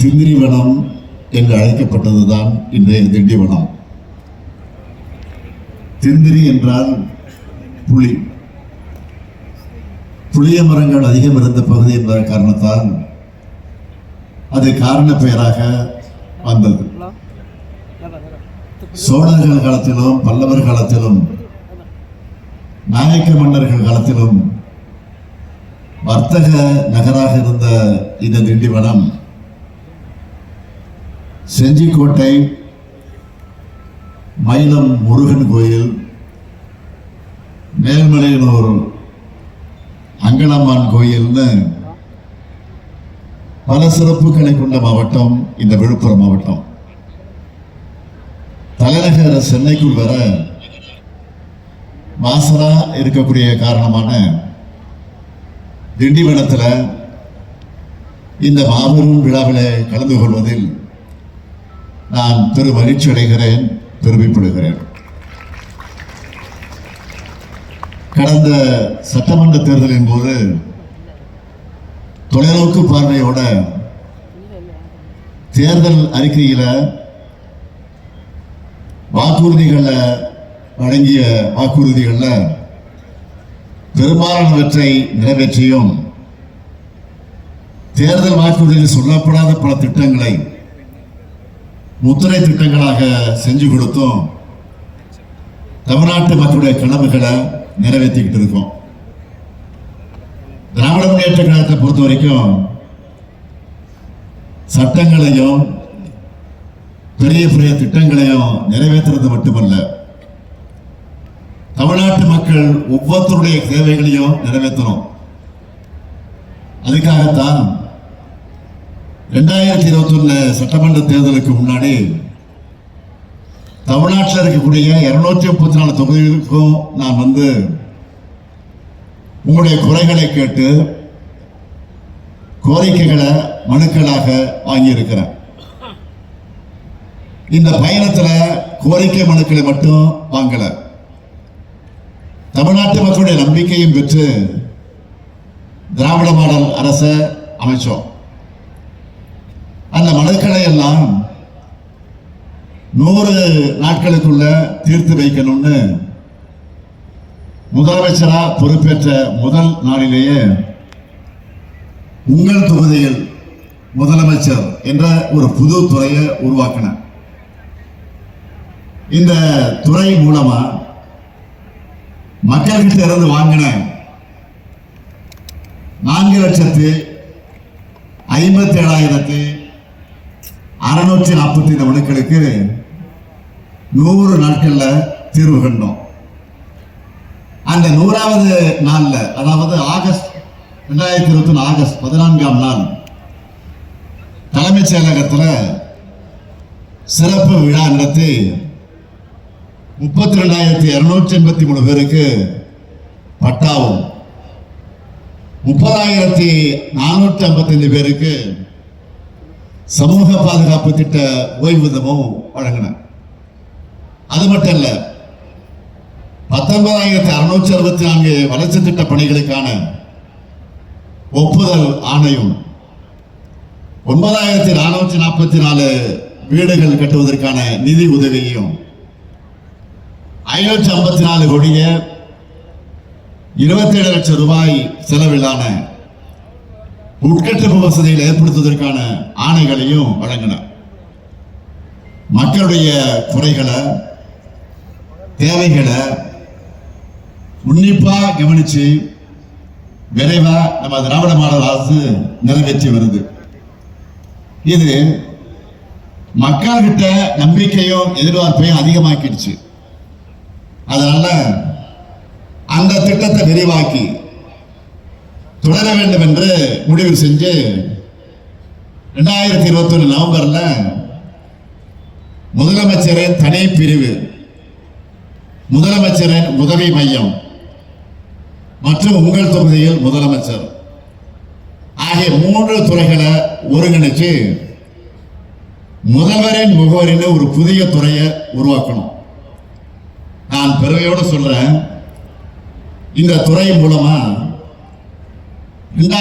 திந்திரிவனம் என்று அழைக்கப்பட்டதுதான் இன்றைய திண்டிவனம். திந்திரி என்றால் புளி புளிய மரங்கள் அதிகம் இருந்த பகுதி என்ற காரணத்தால் அது காரண பெயராக வந்தது. சோழர்கள் காலத்திலும் பல்லவர் காலத்திலும் நாயக்க மன்னர்கள் காலத்திலும் வர்த்தக நகராக இருந்த இந்த திண்டிவனம் செஞ்சிக்கோட்டை மயிலம் முருகன் கோயில் மேல்மலையனூர் அங்கனம்மான் கோயில்னு பல சிறப்புகளை கொண்ட மாவட்டம் இந்த விழுப்புரம் மாவட்டம். தலைநகர சென்னைக்குள் வர மாசரா இருக்கக்கூடிய காரணமான திண்டிவனத்தில் இந்த மாபெரும் விழாவில் கலந்து கொள்வதில் நான் பெரு மகிழ்ச்சி அடைகிறேன் பெருமைப்படுகிறேன். கடந்த சட்டமன்ற தேர்தலின் போது தொலைநோக்கு பார்வையோட தேர்தல் அறிக்கையில் வாக்குறுதிகளை வழங்கிய வாக்குறுதிகளில் பெரும்பாலானவற்றை நிறைவேற்றியும் தேர்தல் வாக்குறுதியில் சொல்லப்படாத பல திட்டங்களை முத்திரை திட்டங்களாக செஞ்சு கொடுத்தும் தமிழ்நாட்டு மக்களுடைய கனவுகளை நிறைவேற்றிக்கிட்டு இருக்கோம். திராவிட முன்னேற்ற கழகத்தை பொறுத்த வரைக்கும் சட்டங்களையும் பெரிய பெரிய திட்டங்களையும் நிறைவேற்றுறது மட்டுமல்ல. தமிழ்நாட்டு மக்கள் ஒவ்வொருத்தருடைய தேவைகளையும் நிறைவேற்றணும். அதுக்காகத்தான் ரெண்டாயிரத்தி இருபத்தி சட்டமன்ற தேர்தலுக்கு முன்னாடி தமிழ்நாட்டில் இருக்கக்கூடிய இருநூற்றி முப்பத்தி நாலு தொகுதிகளுக்கும் நான் வந்து உங்களுடைய குறைகளை கேட்டு கோரிக்கைகளை மனுக்களாக வாங்கியிருக்கிறேன். இந்த பயணத்தில் கோரிக்கை மனுக்களை மட்டும் வாங்கலை. தமிழ்நாட்டு மக்களுடைய நம்பிக்கையும் பெற்று திராவிட மாடல் அரசை அமைச்சோம். அந்த மலர்களை எல்லாம் நூறு நாட்களுக்குள்ள தீர்த்து வைக்கணும்னு முதலமைச்சரா பொறுப்பேற்ற முதல் நாளிலேயே உங்கள் தொகுதியில் முதலமைச்சர் என்ற ஒரு புது துறையை உருவாக்கின இந்த துறை மூலமா மக்கள்கிட்ட இருந்து வாங்கின நான்கு லட்சத்து ஐம்பத்தி ஏழாயிரத்து அறுநூற்றி நாற்பத்தி ஐந்து மனுக்களுக்கு நூறு நாட்களில் தீர்வு கண்டோம். அந்த நூறாவது நாளில் அதாவது ஆகஸ்ட் ரெண்டாயிரத்தி இருபத்தி ஒன்று ஆகஸ்ட் பதினான்காம் நாள் தலைமைச் செயலகத்தில் சிறப்பு விழா நடத்தி முப்பத்தி ரெண்டாயிரத்தி இரநூற்றி எண்பத்தி மூணு பேருக்கு பட்டாவும். முப்பதாயிரத்தி நானூற்றி ஐம்பத்தஞ்சு பேருக்கு சமூக பாதுகாப்பு திட்ட ஓய்வூதியமும் வழங்கினேன் அது மட்டும் இல்ல பத்தொன்பதாயிரத்தி அறுநூற்றி அறுபத்தி நான்கு வளர்ச்சி திட்ட பணிகளுக்கான ஒப்புதல் ஆணையம் ஒன்பதாயிரத்தி நானூற்றி நாற்பத்தி நாலு வீடுகள் கட்டுவதற்கான நிதி உதவியையும் ஐநூற்றி ஐம்பத்தி நாலு கோடிய இருபத்தேழு லட்சம் ரூபாய் செலவிலான உட்கட்டமைப்பு வசதிகளை ஏற்படுத்துவதற்கான ஆணைகளையும் வழங்கினார். மக்களுடைய குறைகளை தேவைகளை உன்னிப்பா கவனிச்சு விரைவா நம்ம திராவிட மாடல் அரசு நிறைவேற்றி வருது. இது மக்கள்கிட்ட நம்பிக்கையும் எதிர்பார்ப்பையும் அதிகமாக்கிடுச்சு. அதனால அந்த திட்டத்தை விரிவாக்கி தொடர வேண்டும் என்று முடிவு செஞ்சு ரெண்டாயிரத்தி இருபத்தி ஒன்று நவம்பர்ல முதலமைச்சரின் தனி பிரிவு முதலமைச்சரின் உதவி மையம் மற்றும் உங்கள் தொகுதியில் முதலமைச்சர் ஆகிய மூன்று துறைகளை ஒருங்கிணைச்சு முதல்வரின் முகவரின்னு ஒரு புதிய துறையை உருவாக்கணும். நான் பெருமையோடு சொல்றேன் இந்த துறை மூலமா ரெண்டாயிரத்தி